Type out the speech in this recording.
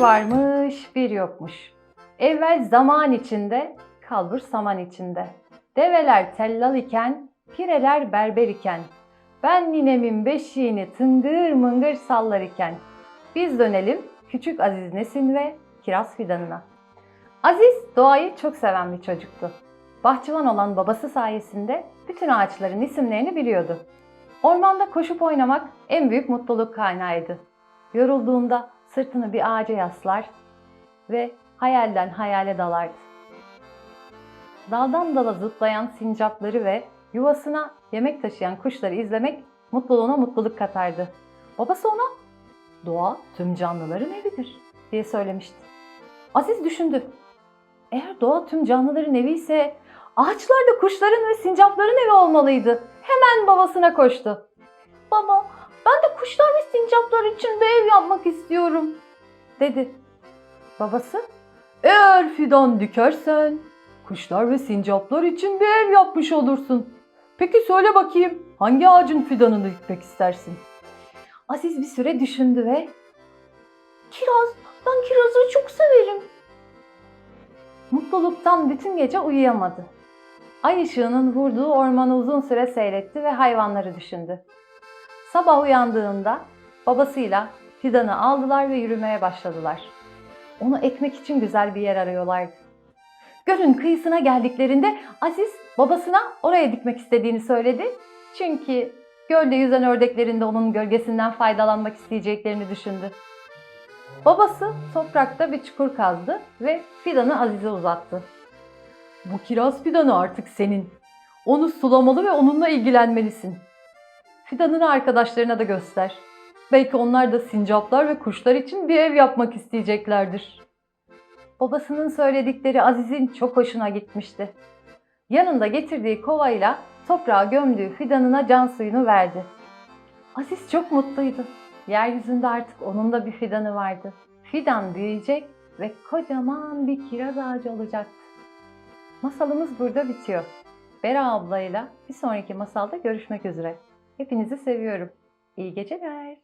Varmış, bir yokmuş. Evvel zaman içinde, kalbur saman içinde. Develer tellal iken, pireler berber iken. Ben ninemin beşiğini tıngır mıngır sallar iken. Biz dönelim küçük Aziz Nesin ve Kiraz Fidanı'na. Aziz doğayı çok seven bir çocuktu. Bahçıvan olan babası sayesinde bütün ağaçların isimlerini biliyordu. Ormanda koşup oynamak en büyük mutluluk kaynağıydı. Yorulduğunda sırtını bir ağaca yaslar ve hayalden hayale dalardı. Daldan dala zıplayan sincapları ve yuvasına yemek taşıyan kuşları izlemek mutluluğuna mutluluk katardı. Babası ona doğa tüm canlıların evidir diye söylemişti. Aziz düşündü. Eğer doğa tüm canlıların evi ise ağaçlar da kuşların ve sincapların evi olmalıydı. Hemen babasına koştu. Baba, ben de kuşlar ve sincaplar için bir ev yapmak istiyorum, dedi. Babası, eğer fidan dikersen kuşlar ve sincaplar için bir ev yapmış olursun. Peki söyle bakayım, hangi ağacın fidanını dikmek istersin? Aziz bir süre düşündü ve Kiraz, ben kirazı çok severim. Mutluluktan bütün gece uyuyamadı. Ay ışığının vurduğu ormanı uzun süre seyretti ve hayvanları düşündü. Sabah uyandığında babasıyla fidanı aldılar ve yürümeye başladılar. Onu ekmek için güzel bir yer arıyorlardı. Gölün kıyısına geldiklerinde Aziz babasına oraya dikmek istediğini söyledi. Çünkü gölde yüzen ördeklerin de onun gölgesinden faydalanmak isteyeceklerini düşündü. Babası toprakta bir çukur kazdı ve fidanı Aziz'e uzattı. Bu kiraz fidanı artık senin. Onu sulamalı ve onunla ilgilenmelisin. Fidanını arkadaşlarına da göster. Belki onlar da sincaplar ve kuşlar için bir ev yapmak isteyeceklerdir. Babasının söyledikleri Aziz'in çok hoşuna gitmişti. Yanında getirdiği kovayla toprağa gömdüğü fidanına can suyunu verdi. Aziz çok mutluydu. Yeryüzünde artık onun da bir fidanı vardı. Fidan büyüyecek ve kocaman bir kiraz ağacı olacaktı. Masalımız burada bitiyor. Bera ablayla bir sonraki masalda görüşmek üzere. Hepinizi seviyorum. İyi geceler.